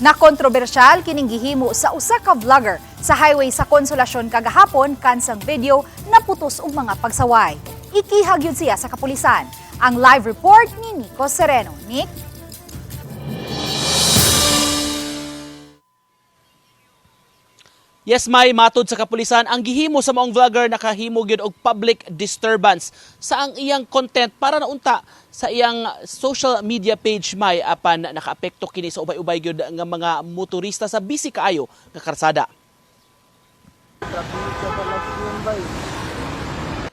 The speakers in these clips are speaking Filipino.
Na kontrobersyal kining gihimo sa usa ka vlogger sa highway sa Konsolasyon kagahapon kansang video naputos og mga pagsaway. Ikihag siya sa kapulisan. Ang live report ni Nico Sereno. Nick? Yes, may matod sa kapulisan ang gihimo sa maong vlogger nakahimo gyud og public disturbance sa ang iyang content para naunta sa iyang social media page may apan nakaapekto kini sa ubay-ubay gyud nga mga motorista sa busy kaayo nga karsada.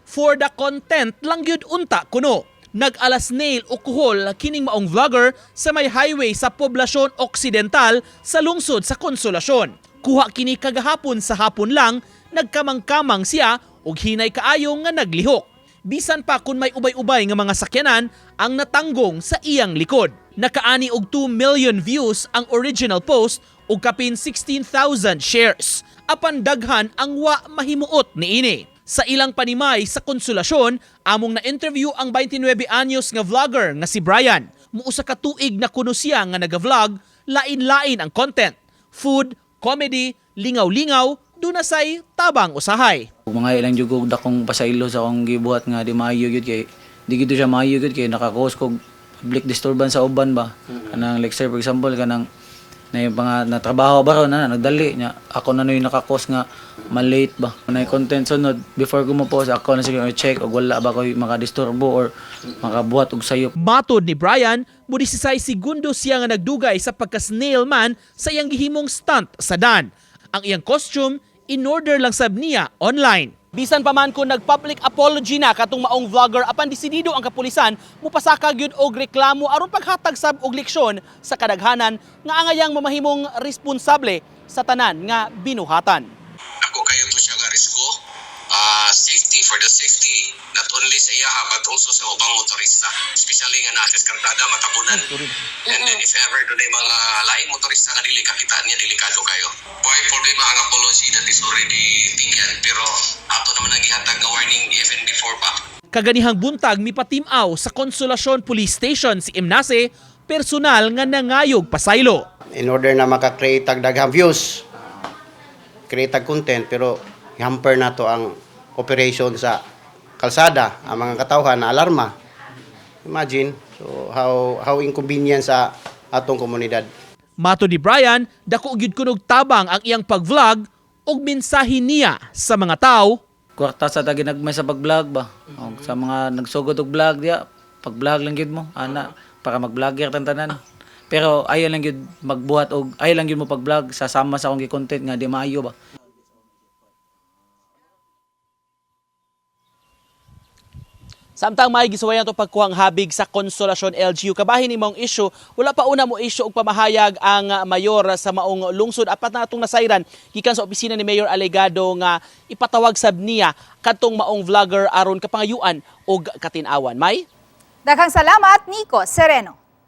For the content lang gyud unta kuno. Nag-alas nail o kuhol kining maong vlogger sa may highway sa poblasyon oksidental sa lungsod sa Konsolasyon. Kuha kini kagahapon sa hapon lang, nagkamang-kamang siya og hinay kaayo nga naglihok. Bisan pa kun may ubay-ubay nga mga sakyanan ang natanggong sa iyang likod. Nakaani og 2 million views ang original post ug kapin 16,000 shares. Apan daghan ang wa mahimuot niini. Sa ilang panimay sa konsolasyon, among na-interview ang 29 anyos nga vlogger nga si Brian. Muusa ka tuig na kuno siya nga naga-vlog, lain-lain ang content. Food, comedy, lingaw-lingaw, dunasay tabang usahay. Mga ilang jugog dakong pasaylo sa akong gibuhat nga di maayo gyud kay di gito siya maayo gyud kay nakakos kog public disturbance sa uban ba. Kanang like sir for example kanang na yung mga natrabaho ba ron na nagdali nya ako na yung nakakos nga malate ba na yung content sunod before ko mo post ako na sige check og wala ba ko makadisturbo or makabuhat og sayop Matod ni Brian, muli si Sai segundo siya nga nagdugay sa pagka-snail man sa iyang gihimong stunt sa Dan. Ang iyang costume, in-order lang sab niya online. Bisan pa man kung nag-public apology na katong maong vlogger apan desidido ang kapulisan mupasaka gyud og reklamo aron paghatag sab og leksyon sa kadaghanan nga angayang mamahimong responsable sa tanan nga binuhatan. ako kayo to siya nga ah safety for the safety not only sa iya but also sa ubang motorista. Especially nga nasa kartada matabunan. And then if ever doon ay mga laing motorista nga dili kakita niya delikado kayo. Boy problema ang apology that is already taken pero ato naman ang gihatag nga warning even before pa. Kaganihang buntag mipatimaw sa Konsolasyon Police Station si Imnase, personal nga nangayog pasaylo. in order na maka-create tag daghang views create tag content pero hamper na to ang operation sa kalsada ang mga katawhan na alarma. Imagine so how how inconvenient sa atong komunidad. Mato ni Brian, dako gyud kunog tabang ang iyang pag-vlog ug mensahe niya sa mga tao. Kwarta sa tagi nagmay sa pag-vlog ba? Og sa mga nagsugod og vlog diya pag-vlog lang gyud mo ana para mag-vlogger tan tanan. Pero ayaw lang gyud magbuhat og ayaw lang gyud mo pag-vlog sasama sa akong gi-content nga di maayo ba Samtang may gisuwayan to pagkuhang habig sa Konsolasyon LGU kabahin nimong issue wala pa una mo issue og pamahayag ang ah, mayor sa maong lungsod. Apat na atong nasayran gikan sa opisina ni Mayor Alegado nga ipatawag sab niya kadtong maong vlogger aron kapangayuan og katinawan. May? Daghang salamat, Nico Sereno.